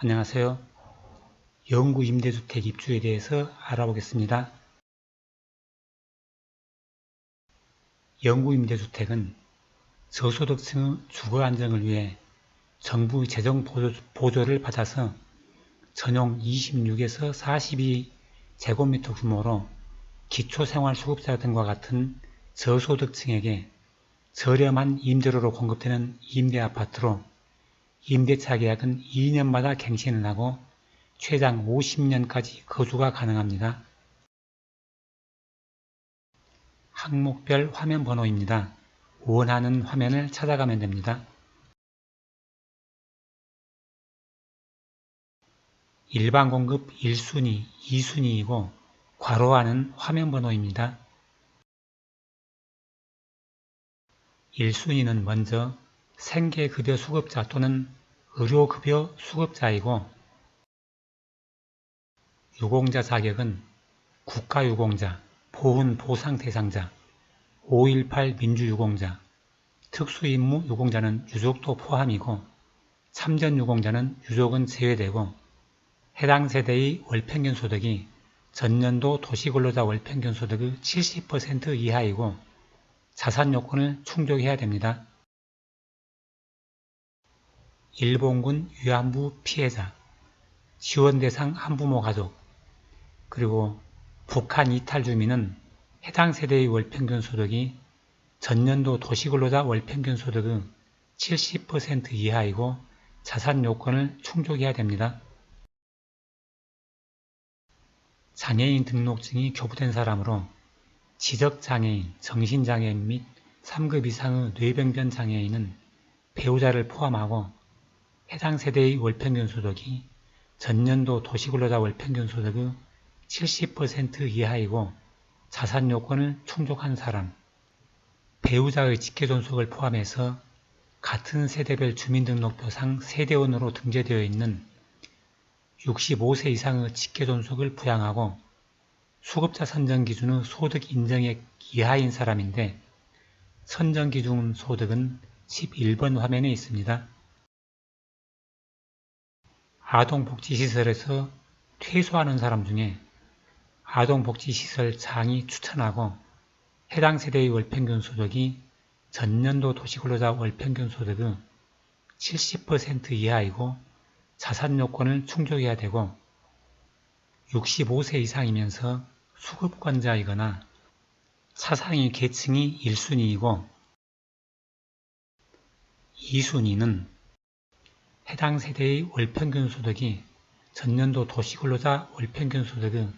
안녕하세요. 영구 임대주택 입주에 대해서 알아보겠습니다. 영구 임대주택은 저소득층의 주거 안정을 위해 정부 재정 보조, 를 받아서 전용 26에서 42 제곱미터 규모로 기초생활수급자 등과 같은 저소득층에게 저렴한 임대료로 공급되는 임대아파트로 임대차 계약은 2년마다 갱신을 하고 최장 50년까지 거주가 가능합니다. 항목별 화면 번호입니다. 원하는 화면을 찾아가면 됩니다. 1반 공급 1순위, 2순위이고 괄호하는 화면 번호입니다. 1순위는 먼저 생계급여 수급자 또는 의료급여 수급자이고 유공자 자격은 국가유공자, 보훈보상 대상자, 5.18 민주유공자, 특수임무 유공자는 유족도 포함이고 참전 유공자는 유족은 제외되고 해당 세대의 월평균 소득이 전년도 도시근로자 월평균 소득의 70% 이하이고 자산 요건을 충족해야 됩니다. 일본군 위안부 피해자, 지원 대상 한부모 가족, 그리고 북한 이탈 주민은 해당 세대의 월평균 소득이 전년도 도시근로자 월평균 소득의 70% 이하이고 자산 요건을 충족해야 됩니다. 장애인 등록증이 교부된 사람으로 지적장애인, 정신장애인 및 3급 이상의 뇌병변 장애인은 배우자를 포함하고 해당 세대의 월평균 소득이 전년도 도시근로자 월평균 소득의 70% 이하이고 자산 요건을 충족한 사람, 배우자의 직계존속을 포함해서 같은 세대별 주민등록표상 세대원으로 등재되어 있는 65세 이상의 직계존속을 부양하고 수급자 선정 기준의 소득 인정액 이하인 사람인데 선정 기준 소득은 11번 화면에 있습니다. 아동복지시설에서 퇴소하는 사람 중에 아동복지시설 장이 추천하고 해당 세대의 월평균 소득이 전년도 도시근로자 월평균 소득의 70% 이하이고 자산 요건을 충족해야 되고 65세 이상이면서 수급권자이거나 차상위 계층이 1순위이고 2순위는 해당 세대의 월평균 소득이 전년도 도시근로자 월평균 소득의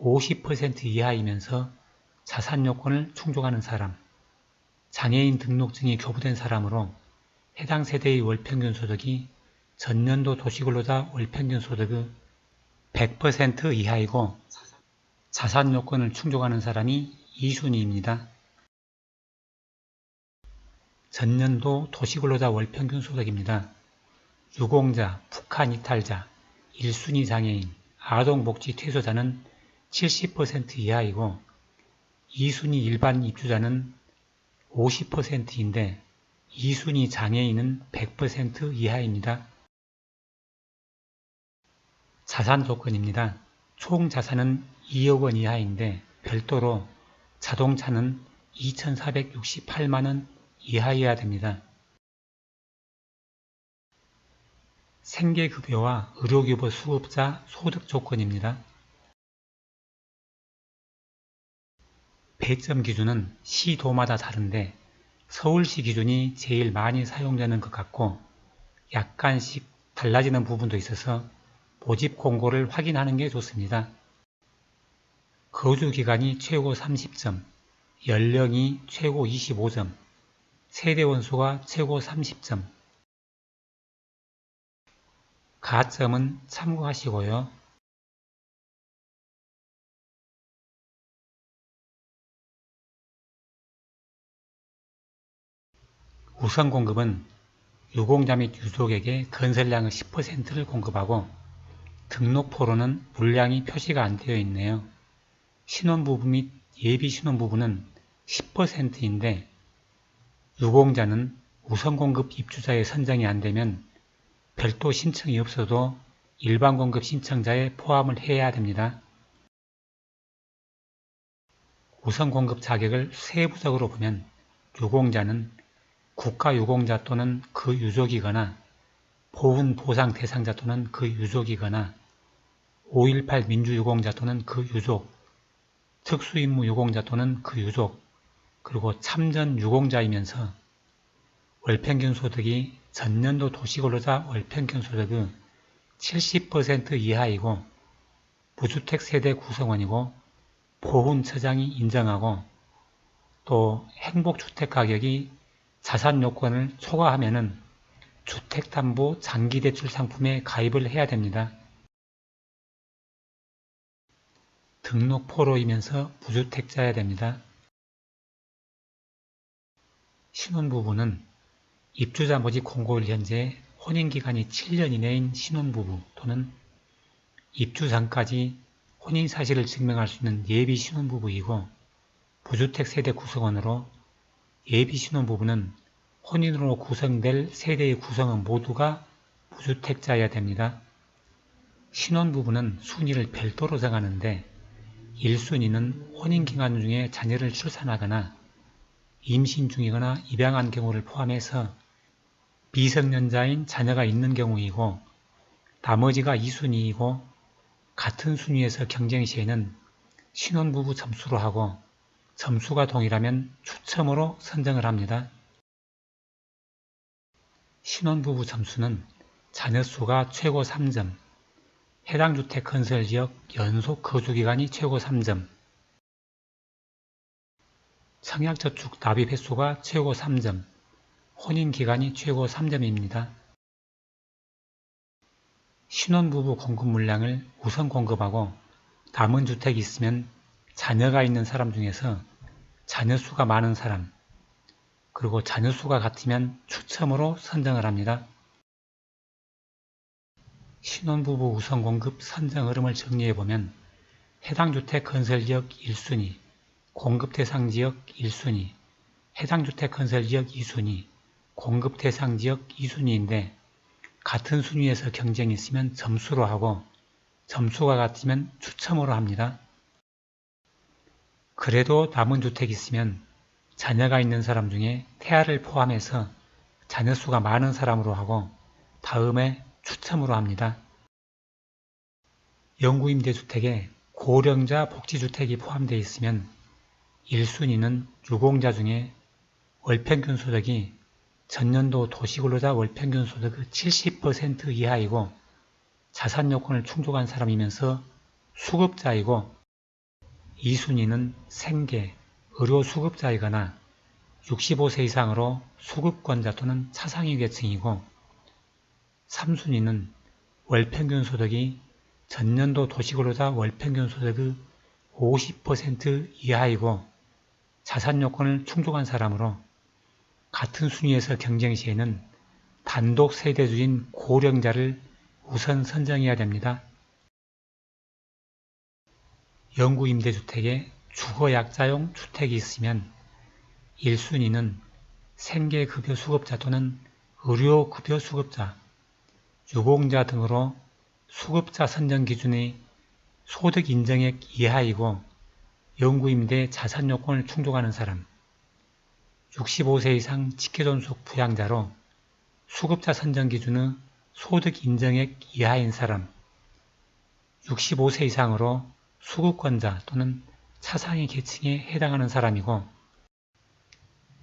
50% 이하이면서 자산 요건을 충족하는 사람, 장애인 등록증이 교부된 사람으로 해당 세대의 월평균 소득이 전년도 도시근로자 월평균 소득의 100% 이하이고 자산 요건을 충족하는 사람이 2순위입니다. 전년도 도시근로자 월평균 소득입니다. 유공자, 북한 이탈자, 1순위 장애인, 아동복지 퇴소자는 70% 이하이고 2순위 일반 입주자는 50%인데 2순위 장애인은 100% 이하입니다. 자산 조건입니다. 총 자산은 2억 원 이하인데 별도로 자동차는 2,468만원 이하여야 됩니다. 생계급여와 의료급여 수급자 소득 조건입니다. 배점 기준은 시도마다 다른데 서울시 기준이 제일 많이 사용되는 것 같고 약간씩 달라지는 부분도 있어서 모집 공고를 확인하는 게 좋습니다. 거주기간이 최고 30점, 연령이 최고 25점, 세대 원수가 최고 30점, 가점은 참고하시고요. 우선 공급은 유공자 및 유족에게 건설량의 10%를 공급하고 등록포로는 물량이 표시가 안 되어 있네요. 신혼부부 및 예비 신혼부부는 10%인데 유공자는 우선 공급 입주자의 선정이 안 되면 별도 신청이 없어도 일반 공급 신청자에 포함을 해야 됩니다. 우선 공급 자격을 세부적으로 보면 유공자는 국가 유공자 또는 그 유족이거나 보훈 보상 대상자 또는 그 유족이거나 5.18 민주유공자 또는 그 유족, 특수임무 유공자 또는 그 유족, 그리고 참전 유공자이면서 월평균 소득이 전년도 도시근로자 월평균 소득의 70% 이하이고 무주택 세대 구성원이고 보훈처장이 인정하고 또 행복주택 가격이 자산 요건을 초과하면은 주택담보 장기대출 상품에 가입을 해야 됩니다. 등록포로이면서 무주택자여야 됩니다. 신혼부부는 입주자 모집 공고일 현재 혼인기간이 7년 이내인 신혼부부 또는 입주 전까지 혼인 사실을 증명할 수 있는 예비 신혼부부이고 부주택 세대 구성원으로 예비 신혼부부는 혼인으로 구성될 세대의 구성원 모두가 무주택자여야 됩니다. 신혼부부는 순위를 별도로 정하는데 1순위는 혼인기간 중에 자녀를 출산하거나 임신 중이거나 입양한 경우를 포함해서 미성년자인 자녀가 있는 경우이고 나머지가 2순위이고 같은 순위에서 경쟁 시에는 신혼부부 점수로 하고 점수가 동일하면 추첨으로 선정을 합니다. 신혼부부 점수는 자녀 수가 최고 3점, 해당 주택 건설 지역 연속 거주 기간이 최고 3점, 청약 저축 납입 횟수가 최고 3점, 혼인기간이 최고 3점입니다. 신혼부부 공급 물량을 우선 공급하고 남은 주택이 있으면 자녀가 있는 사람 중에서 자녀 수가 많은 사람, 그리고 자녀 수가 같으면 추첨으로 선정을 합니다. 신혼부부 우선 공급 선정 흐름을 정리해보면 해당 주택 건설 지역 1순위, 공급 대상 지역 1순위, 해당 주택 건설 지역 2순위, 공급 대상 지역 2순위인데 같은 순위에서 경쟁이 있으면 점수로 하고 점수가 같으면 추첨으로 합니다. 그래도 남은 주택이 있으면 자녀가 있는 사람 중에 태아를 포함해서 자녀 수가 많은 사람으로 하고 다음에 추첨으로 합니다. 영구임대주택에 고령자 복지주택이 포함되어 있으면 1순위는 유공자 중에 월평균 소득이 전년도 도시근로자 월평균 소득의 70% 이하이고 자산 요건을 충족한 사람이면서 수급자이고 2순위는 생계, 의료 수급자이거나 65세 이상으로 수급권자 또는 차상위 계층이고 3순위는 월평균 소득이 전년도 도시근로자 월평균 소득의 50% 이하이고 자산 요건을 충족한 사람으로 같은 순위에서 경쟁 시에는 단독 세대주인 고령자를 우선 선정해야 됩니다. 영구 임대주택에 주거약자용 주택이 있으면 1순위는 생계급여 수급자 또는 의료급여 수급자, 유공자 등으로 수급자 선정 기준이 소득 인정액 이하이고 영구임대 자산 요건을 충족하는 사람, 65세 이상 직계존속 부양자로 수급자 선정 기준의 소득 인정액 이하인 사람, 65세 이상으로 수급권자 또는 차상위 계층에 해당하는 사람이고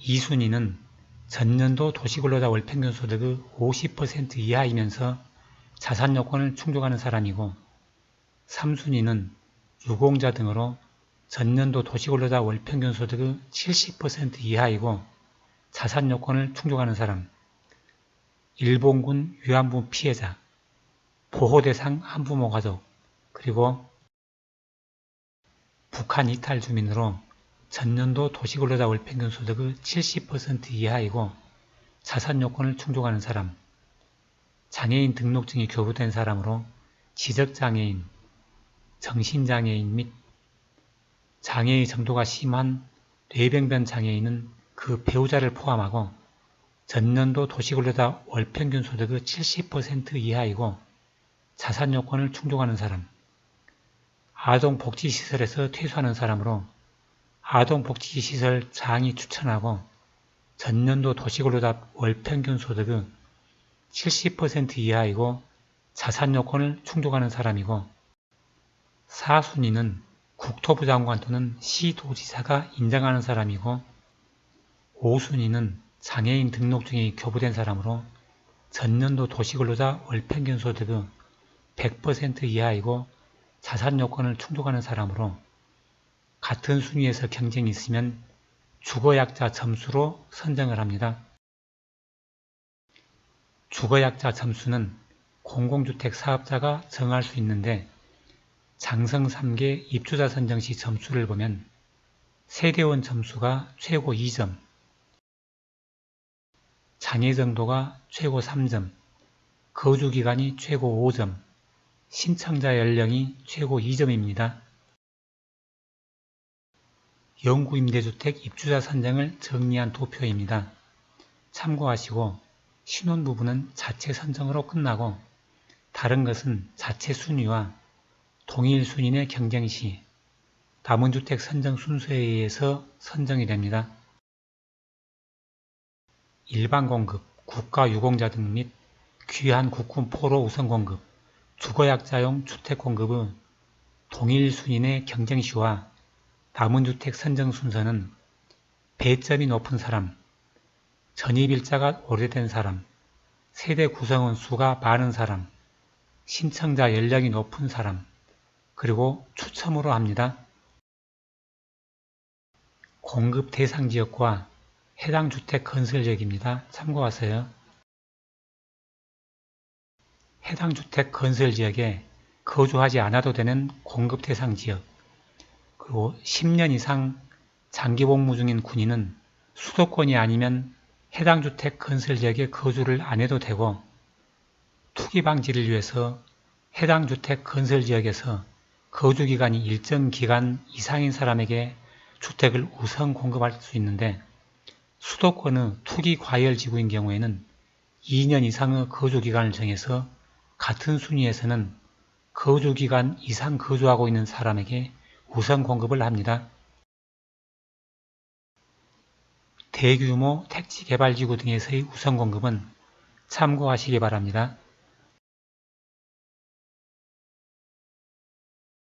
2순위는 전년도 도시근로자 월평균 소득의 50% 이하이면서 자산 요건을 충족하는 사람이고 3순위는 유공자 등으로 전년도 도시근로자 월평균 소득의 70% 이하이고 자산 요건을 충족하는 사람, 일본군 위안부 피해자, 보호 대상 한부모 가족, 그리고 북한 이탈 주민으로 전년도 도시근로자 월평균 소득의 70% 이하이고 자산 요건을 충족하는 사람, 장애인 등록증이 교부된 사람으로 지적장애인, 정신장애인 및 장애의 정도가 심한 뇌병변 장애인은 그 배우자를 포함하고 전년도 도시근로자 월평균 소득의 70% 이하이고 자산 요건을 충족하는 사람, 아동복지시설에서 퇴소하는 사람으로 아동복지시설 장이 추천하고 전년도 도시근로자 월평균 소득의 70% 이하이고 자산 요건을 충족하는 사람이고 4순위는 국토부 장관 또는 시도지사가 인정하는 사람이고 5순위는 장애인 등록증이 교부된 사람으로 전년도 도시근로자 월평균 소득의 100% 이하이고 자산 요건을 충족하는 사람으로 같은 순위에서 경쟁이 있으면 주거약자 점수로 선정을 합니다. 주거약자 점수는 공공주택 사업자가 정할 수 있는데 장성 3개 입주자 선정 시 점수를 보면 세대원 점수가 최고 2점, 장애 정도가 최고 3점, 거주 기간이 최고 5점, 신청자 연령이 최고 2점입니다. 영구 임대주택 입주자 선정을 정리한 도표입니다. 참고하시고 신혼 부분은 자체 선정으로 끝나고 다른 것은 자체 순위와 동일 순위의 경쟁 시 남은 주택 선정 순서에 의해서 선정이 됩니다. 일반 공급, 국가 유공자 등 및 귀한 국군 포로 우선 공급, 주거약자용 주택 공급은 동일 순위의 경쟁 시와 남은 주택 선정 순서는 배점이 높은 사람, 전입일자가 오래된 사람, 세대 구성원 수가 많은 사람, 신청자 연령이 높은 사람, 그리고 추첨으로 합니다. 공급 대상 지역과 해당 주택 건설 지역입니다. 참고하세요. 해당 주택 건설 지역에 거주하지 않아도 되는 공급 대상 지역, 그리고 10년 이상 장기 복무 중인 군인은 수도권이 아니면 해당 주택 건설 지역에 거주를 안 해도 되고 투기 방지를 위해서 해당 주택 건설 지역에서 거주 기간이 일정 기간 이상인 사람에게 주택을 우선 공급할 수 있는데 수도권의 투기 과열 지구인 경우에는 2년 이상의 거주 기간을 정해서 같은 순위에서는 거주 기간 이상 거주하고 있는 사람에게 우선 공급을 합니다. 대규모 택지 개발 지구 등에서의 우선 공급은 참고하시기 바랍니다.